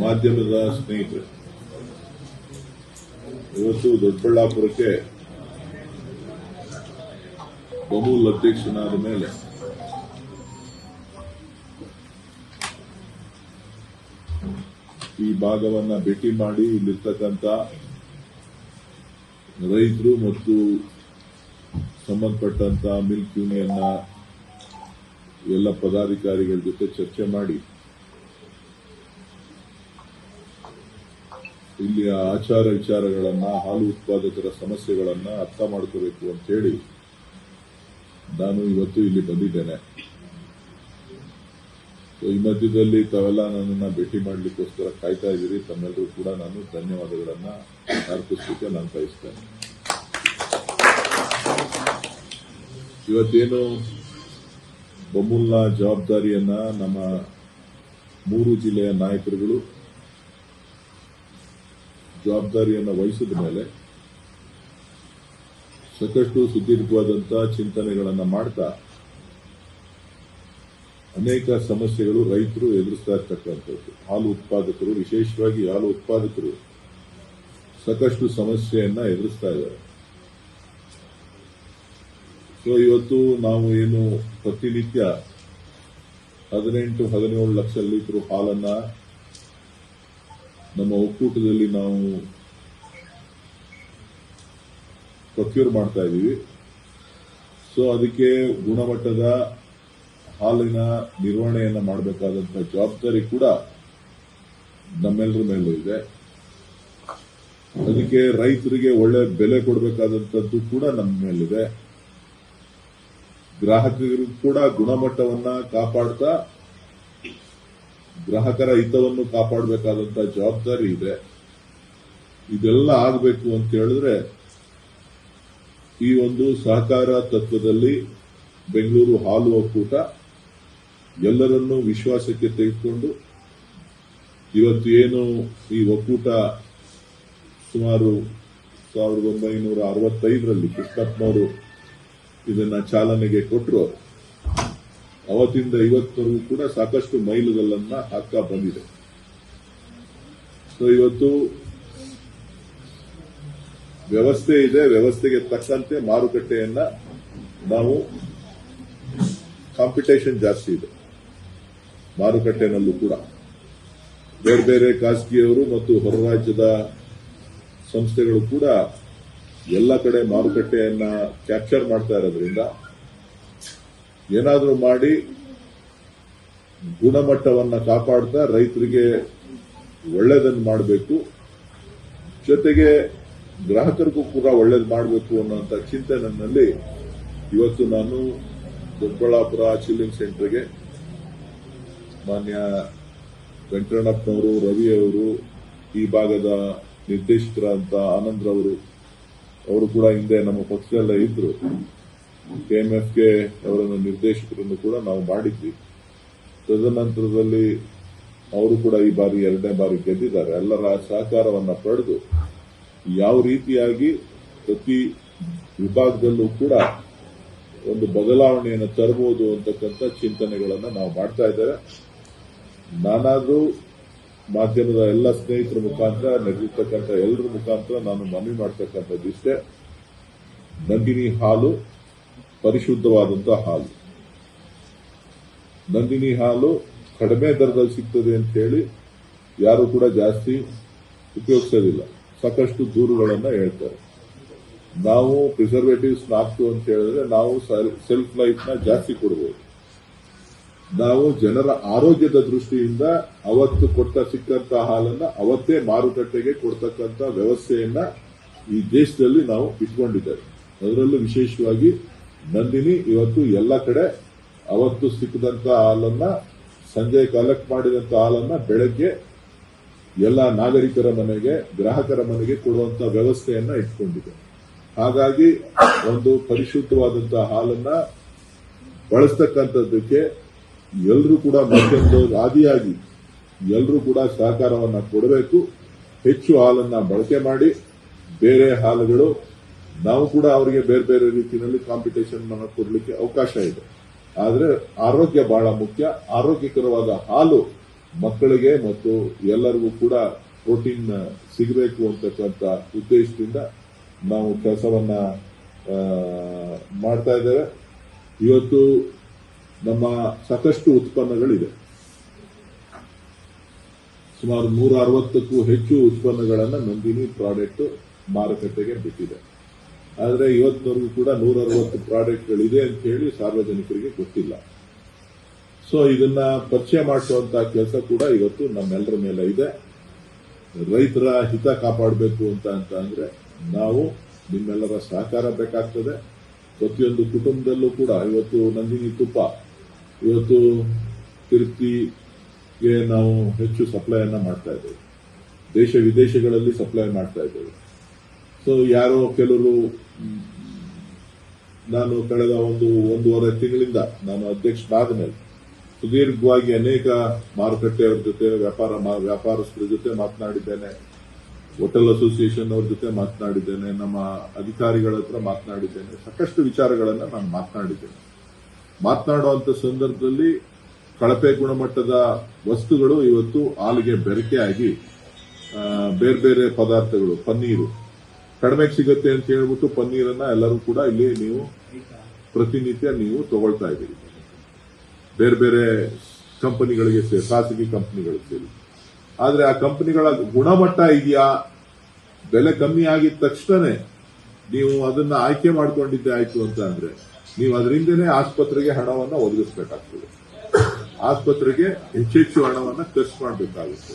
ಮಾಧ್ಯಮದ ಸ್ನೇಹಿತರು. ಇವತ್ತು ದೊಡ್ಡಬಳ್ಳಾಪುರಕ್ಕೆ ಬಮೂಲ್ ಅಧ್ಯಕ್ಷನಾದ ಮೇಲೆ ಈ ಭಾಗವನ್ನ ಭೇಟಿ ಮಾಡಿ ಇಲ್ಲಿರ್ತಕ್ಕಂಥ ರೈತರು ಮತ್ತು ಸಂಬಂಧಪಟ್ಟಂತ ಮಿಲ್ಕ್ ಯೂನಿಯನ್ನ ಎಲ್ಲ ಪದಾಧಿಕಾರಿಗಳ ಜೊತೆ ಚರ್ಚೆ ಮಾಡಿ ಇಲ್ಲಿಯ ಆಚಾರ ವಿಚಾರಗಳನ್ನ, ಹಾಲು ಉತ್ಪಾದಕರ ಸಮಸ್ಯೆಗಳನ್ನ ಅರ್ಥ ಮಾಡ್ಕೋಬೇಕು ಅಂತ ಹೇಳಿ ನಾನು ಇವತ್ತು ಇಲ್ಲಿ ಬಂದಿದ್ದೇನೆ. ಈ ಮಧ್ಯದಲ್ಲಿ ತಾವೆಲ್ಲ ನನ್ನನ್ನ ಭೇಟಿ ಮಾಡಲಿಕ್ಕೋಸ್ಕರ ಕಾಯ್ತಾ ಇದ್ದೀರಿ. ತಮ್ಮೆಲ್ಲರೂ ಕೂಡ ನಾನು ಧನ್ಯವಾದಗಳನ್ನ ಅರ್ಪಿಸಲಿಕ್ಕೆ ನಾನು ಬಯಸ್ತೇನೆ. ಇವತ್ತೇನು ಬೊಮ್ಮಲ್ನ ಜವಾಬ್ದಾರಿಯನ್ನ ನಮ್ಮ ಮೂರು ಜಿಲ್ಲೆಯ ನಾಯಕರುಗಳು ಜವಾಬ್ದಾರಿಯನ್ನು ವಹಿಸಿದ ಮೇಲೆ ಸಾಕಷ್ಟು ಸುದೀರ್ಘವಾದಂತ ಚಿಂತನೆಗಳನ್ನ ಮಾಡ್ತಾ ಅನೇಕ ಸಮಸ್ಯೆಗಳು ರೈತರು ಎದುರಿಸ್ತಾ ಇರ್ತಕ್ಕಂಥದ್ದು. ಹಾಲು ಉತ್ಪಾದಕರು, ವಿಶೇಷವಾಗಿ ಹಾಲು ಉತ್ಪಾದಕರು ಸಾಕಷ್ಟು ಸಮಸ್ಯೆಯನ್ನ ಎದುರಿಸ್ತಾ ಇದ್ದಾರೆ. ಸೊ ಇವತ್ತು ನಾವು ಏನು ಪ್ರತಿನಿತ್ಯ ಹದಿನೆಂಟು, ಹದಿನೇಳು ಲಕ್ಷ ಲೀಟರ್ ಹಾಲನ್ನ ನಮ್ಮ ಒಕ್ಕೂಟದಲ್ಲಿ ನಾವು ಪ್ರೊಕ್ಯೂರ್ ಮಾಡ್ತಾ ಇದ್ದೀವಿ. ಸೊ ಅದಕ್ಕೆ ಗುಣಮಟ್ಟದ ಹಾಲಿನ ನಿರ್ವಹಣೆಯನ್ನು ಮಾಡಬೇಕಾದಂತಹ ಜವಾಬ್ದಾರಿ ಕೂಡ ನಮ್ಮೆಲ್ಲರ ಮೇಲೂ ಇದೆ. ಅದಕ್ಕೆ ರೈತರಿಗೆ ಒಳ್ಳೆ ಬೆಲೆ ಕೊಡಬೇಕಾದಂಥದ್ದು ಕೂಡ ನಮ್ಮ ಮೇಲಿದೆ. ಗ್ರಾಹಕರಿಗೂ ಕೂಡ ಗುಣಮಟ್ಟವನ್ನ ಕಾಪಾಡ್ತಾ ಗ್ರಾಹಕರ ಹಿತವನ್ನು ಕಾಪಾಡಬೇಕಾದಂತ ಜವಾಬ್ದಾರಿ ಇದೆ. ಇದೆಲ್ಲ ಆಗಬೇಕು ಅಂತ ಹೇಳಿದ್ರೆ ಈ ಒಂದು ಸಹಕಾರ ತತ್ವದಲ್ಲಿ ಬೆಂಗಳೂರು ಹಾಲು ಒಕ್ಕೂಟ ಎಲ್ಲರನ್ನೂ ವಿಶ್ವಾಸಕ್ಕೆ ತೆಗೆದುಕೊಂಡು ಇವತ್ತು ಏನು ಈ ಒಕ್ಕೂಟ ಸುಮಾರು ಸಾವಿರದ ಒಂಬೈನೂರ ಅರವತ್ತೈದರಲ್ಲಿ ಕೃಷ್ಣಪ್ಪನವರು ಇದನ್ನ ಚಾಲನೆಗೆ ಕೊಟ್ಟರು ಅವತ್ತಿಂದ ಇವತ್ತವರೆಗೂ ಕೂಡ ಸಾಕಷ್ಟು ಮೈಲುಗಲ್ಲನ್ನ ಹಾಕ್ತಾ ಬಂದಿದೆ. ಸೊ ಇವತ್ತು ವ್ಯವಸ್ಥೆ ಇದೆ, ವ್ಯವಸ್ಥೆಗೆ ತಕ್ಕಂತೆ ಮಾರುಕಟ್ಟೆಯನ್ನ ನಾವು ಕಾಂಪಿಟೇಷನ್ ಜಾಸ್ತಿ ಇದೆ ಮಾರುಕಟ್ಟೆನಲ್ಲೂ ಕೂಡ. ಬೇರೆ ಬೇರೆ ಖಾಸಗಿಯವರು ಮತ್ತು ಹೊರ ರಾಜ್ಯದ ಸಂಸ್ಥೆಗಳು ಕೂಡ ಎಲ್ಲ ಕಡೆ ಮಾರುಕಟ್ಟೆಯನ್ನ ಕ್ಯಾಪ್ಚರ್ ಮಾಡ್ತಾ ಇರೋದ್ರಿಂದ ಏನಾದರೂ ಮಾಡಿ ಗುಣಮಟ್ಟವನ್ನು ಕಾಪಾಡ್ತಾ ರೈತರಿಗೆ ಒಳ್ಳೆಯದನ್ನು ಮಾಡಬೇಕು. ಜೊತೆಗೆ ಗ್ರಾಹಕರಿಗೂ ಕೂಡ ಒಳ್ಳೇದು ಮಾಡಬೇಕು ಅನ್ನೋಂಥ ಚಿಂತೆ ನನ್ನಲ್ಲಿ. ಇವತ್ತು ನಾನು ದೊಡ್ಡಬಳ್ಳಾಪುರ ಚಿಲ್ಲಿಂಗ್ ಸೆಂಟರ್ಗೆ ಮಾನ್ಯ ವೆಂಕಟಣ್ಣಪ್ಪನವರು ರವಿ ಅವರು, ಈ ಭಾಗದ ನಿರ್ದೇಶಕರಾದಂಥ ಆನಂದ್ರವರು ಅವರು ಕೂಡ ಹಿಂದೆ ನಮ್ಮ ಪಕ್ಷದಲ್ಲೇ ಇದ್ರು. ಕೆಎಂಎಫ್ಗೆ ಅವರನ್ನು ನಿರ್ದೇಶಕರನ್ನು ಕೂಡ ನಾವು ಮಾಡಿದ್ವಿ. ತದನಂತರದಲ್ಲಿ ಅವರು ಕೂಡ ಈ ಬಾರಿ ಎರಡನೇ ಬಾರಿ ಗೆದ್ದಿದ್ದಾರೆ. ಎಲ್ಲರ ಸಹಕಾರವನ್ನು ಪಡೆದು ಯಾವ ರೀತಿಯಾಗಿ ಪ್ರತಿ ವಿಭಾಗದಲ್ಲೂ ಕೂಡ ಒಂದು ಬದಲಾವಣೆಯನ್ನು ತರಬಹುದು ಅಂತಕ್ಕಂಥ ಚಿಂತನೆಗಳನ್ನು ನಾವು ಮಾಡ್ತಾ ಇದ್ದೇವೆ. ನಾನಾದರೂ ಮಾಧ್ಯಮದ ಎಲ್ಲ ಸ್ನೇಹಿತರ ಮುಖಾಂತರ ನಡೆದಿರ್ತಕ್ಕಂಥ ಎಲ್ಲರ ಮುಖಾಂತರ ನಾನು ಮನವಿ ಮಾಡ್ತಕ್ಕಂಥದ್ದಿಷ್ಟೇ. ನಂದಿನಿ ಹಾಲು ಪರಿಶುದ್ಧವಾದಂತಹ ಹಾಲು. ನಂದಿನಿ ಹಾಲು ಕಡಿಮೆ ದರದಲ್ಲಿ ಸಿಗ್ತದೆ ಅಂತ ಹೇಳಿ ಯಾರು ಕೂಡ ಜಾಸ್ತಿ ಉಪಯೋಗಿಸೋದಿಲ್ಲ. ಸಾಕಷ್ಟು ದೂರುಗಳನ್ನು ಹೇಳ್ತಾರೆ. ನಾವು ಪ್ರಿಸರ್ವೇಟಿವ್ಸ್ ನಾಲ್ಕು ಅಂತ ಹೇಳಿದ್ರೆ ನಾವು ಸೆಲ್ಫ್ ಲೈಫ್ನ ಜಾಸ್ತಿ ಕೊಡಬಹುದು ನಾವು ಜನರ ಆರೋಗ್ಯದ ದೃಷ್ಟಿಯಿಂದ ಅವತ್ತು ಕೊಟ್ಟ ಸಿಕ್ಕಂತ ಹಾಲನ್ನ ಅವತ್ತೇ ಮಾರುಕಟ್ಟೆಗೆ ಕೊಡ್ತಕ್ಕಂತ ವ್ಯವಸ್ಥೆಯನ್ನ ಈ ದೇಶದಲ್ಲಿ ನಾವು ಇಟ್ಕೊಂಡಿದ್ದೇವೆ. ಅದರಲ್ಲೂ ವಿಶೇಷವಾಗಿ ನಂದಿನಿ ಇವತ್ತು ಎಲ್ಲ ಕಡೆ ಅವತ್ತು ಸಿಕ್ಕದಂತ ಹಾಲನ್ನ, ಸಂಜೆ ಕಲೆಕ್ಟ್ ಮಾಡಿದಂತ ಹಾಲನ್ನ ಬೆಳಗ್ಗೆ ಎಲ್ಲ ನಾಗರಿಕರ ಮನೆಗೆ, ಗ್ರಾಹಕರ ಮನೆಗೆ ಕೊಡುವಂತ ವ್ಯವಸ್ಥೆಯನ್ನ ಇಟ್ಕೊಂಡಿದೆ. ಹಾಗಾಗಿ ಒಂದು ಪರಿಶುದ್ಧವಾದಂತಹ ಹಾಲನ್ನ ಬಳಸ್ತಕ್ಕಂಥದ್ದಕ್ಕೆ ಎಲ್ಲರೂ ಕೂಡ ಮತ್ತೊಂದು ಆದಿಯಾಗಿ ಎಲ್ಲರೂ ಕೂಡ ಸಹಕಾರವನ್ನ ಕೊಡಬೇಕು. ಹೆಚ್ಚು ಹಾಲನ್ನ ಬಳಕೆ ಮಾಡಿ, ಬೇರೆ ಹಾಲುಗಳು ನಾವು ಕೂಡ ಅವರಿಗೆ ಬೇರೆ ಬೇರೆ ರೀತಿಯಲ್ಲಿ ಕಾಂಪಿಟೇಷನ್ ಕೊಡಲಿಕ್ಕೆ ಅವಕಾಶ ಇದೆ. ಆದರೆ ಆರೋಗ್ಯ ಬಹಳ ಮುಖ್ಯ. ಆರೋಗ್ಯಕರವಾದ ಹಾಲು ಮಕ್ಕಳಿಗೆ ಮತ್ತು ಎಲ್ಲರಿಗೂ ಕೂಡ ಪ್ರೋಟೀನ್ ಸಿಗಬೇಕು ಅಂತಕ್ಕಂಥ ಉದ್ದೇಶದಿಂದ ನಾವು ಕೆಲಸವನ್ನ ಮಾಡ್ತಾ ಇದ್ದೇವೆ. ಇವತ್ತು ನಮ್ಮ ಸಾಕಷ್ಟು ಉತ್ಪನ್ನಗಳಿದೆ. ಸುಮಾರು ನೂರ ಅರವತ್ತಕ್ಕೂ ಹೆಚ್ಚು ಉತ್ಪನ್ನಗಳನ್ನು ನಂದಿನಿ ಪ್ರಾಡಕ್ಟ್ ಮಾರುಕಟ್ಟೆಗೆ ಬಿಟ್ಟಿದೆ. ಆದರೆ ಇವತ್ತಿನವರೆಗೂ ಕೂಡ ನೂರ ಅರವತ್ತು ಪ್ರಾಡಕ್ಟ್ಗಳಿದೆ ಅಂತ ಹೇಳಿ ಸಾರ್ವಜನಿಕರಿಗೆ ಗೊತ್ತಿಲ್ಲ. ಸೊ ಇದನ್ನ ಪರಿಚಯ ಮಾಡಿಸುವಂತಹ ಕೆಲಸ ಕೂಡ ಇವತ್ತು ನಮ್ಮೆಲ್ಲರ ಮೇಲೆ ಇದೆ. ರೈತರ ಹಿತ ಕಾಪಾಡಬೇಕು ಅಂತ ಅಂತ ಅಂದ್ರೆ ನಾವು ನಿಮ್ಮೆಲ್ಲರ ಸಹಕಾರ ಬೇಕಾಗ್ತದೆ. ಪ್ರತಿಯೊಂದು ಕುಟುಂಬದಲ್ಲೂ ಕೂಡ ಇವತ್ತು ನಂದಿನಿ ತುಪ್ಪ, ಇವತ್ತು ತಿರುಪ್ತಿಗೆ ನಾವು ಹೆಚ್ಚು ಸಪ್ಲೈಯನ್ನು ಮಾಡ್ತಾ ಇದ್ದೇವೆ. ದೇಶ ವಿದೇಶಗಳಲ್ಲಿ ಸಪ್ಲೈ ಮಾಡ್ತಾ ಇದ್ದೇವೆ. ಸೊ ಯಾರೋ ಕೆಲವರು ನಾನು ಕಳೆದ ಒಂದು ಒಂದೂವರೆ ತಿಂಗಳಿಂದ ನಾನು ಅಧ್ಯಕ್ಷನಾದ ಮೇಲೆ ಸುದೀರ್ಘವಾಗಿ ಅನೇಕ ಮಾರುಕಟ್ಟೆಯವರ ಜೊತೆ, ವ್ಯಾಪಾರ ವ್ಯಾಪಾರಸ್ಥರ ಜೊತೆ ಮಾತನಾಡಿದ್ದೇನೆ. ಹೋಟೆಲ್ ಅಸೋಸಿಯೇಷನ್ ಅವ್ರ ಜೊತೆ ಮಾತನಾಡಿದ್ದೇನೆ. ನಮ್ಮ ಅಧಿಕಾರಿಗಳ ಹತ್ರ ಮಾತನಾಡಿದ್ದೇನೆ. ಸಾಕಷ್ಟು ವಿಚಾರಗಳನ್ನು ನಾನು ಮಾತನಾಡಿದ್ದೇನೆ. ಮಾತನಾಡುವಂತ ಸಂದರ್ಭದಲ್ಲಿ ಕಳಪೆ ಗುಣಮಟ್ಟದ ವಸ್ತುಗಳು ಇವತ್ತು ಹಾಲಿಗೆ ಬೆರಕೆಯಾಗಿ ಬೇರೆ ಬೇರೆ ಪದಾರ್ಥಗಳು, ಪನ್ನೀರು ಕಡಿಮೆಗೆ ಸಿಗುತ್ತೆ ಅಂತ ಹೇಳ್ಬಿಟ್ಟು ಪನ್ನೀರನ್ನ ಎಲ್ಲರೂ ಕೂಡ ಇಲ್ಲಿ ನೀವು ಪ್ರತಿನಿತ್ಯ ನೀವು ತಗೊಳ್ತಾ ಇದ್ದೀರಿ. ಬೇರೆ ಬೇರೆ ಕಂಪನಿಗಳಿಗೆ ಸೇರಿ, ಖಾಸಗಿ ಕಂಪನಿಗಳಿಗೆ ಸೇರಿ. ಆದ್ರೆ ಆ ಕಂಪನಿಗಳ ಗುಣಮಟ್ಟ ಇದೆಯಾ? ಬೆಲೆ ಕಮ್ಮಿ ಆಗಿದ ತಕ್ಷಣ ನೀವು ಅದನ್ನ ಆಯ್ಕೆ ಮಾಡ್ಕೊಂಡಿದ್ದೆ ಆಯ್ತು ಅಂತ ಅಂದ್ರೆ ನೀವು ಅದರಿಂದನೇ ಆಸ್ಪತ್ರೆಗೆ ಹಣವನ್ನು ಒದಗಿಸಬೇಕಾಗ್ತದೆ. ಆಸ್ಪತ್ರೆಗೆ ಹೆಚ್ಚೆಚ್ಚು ಹಣವನ್ನು ಖರ್ಚು ಮಾಡಬೇಕಾಗುತ್ತೆ.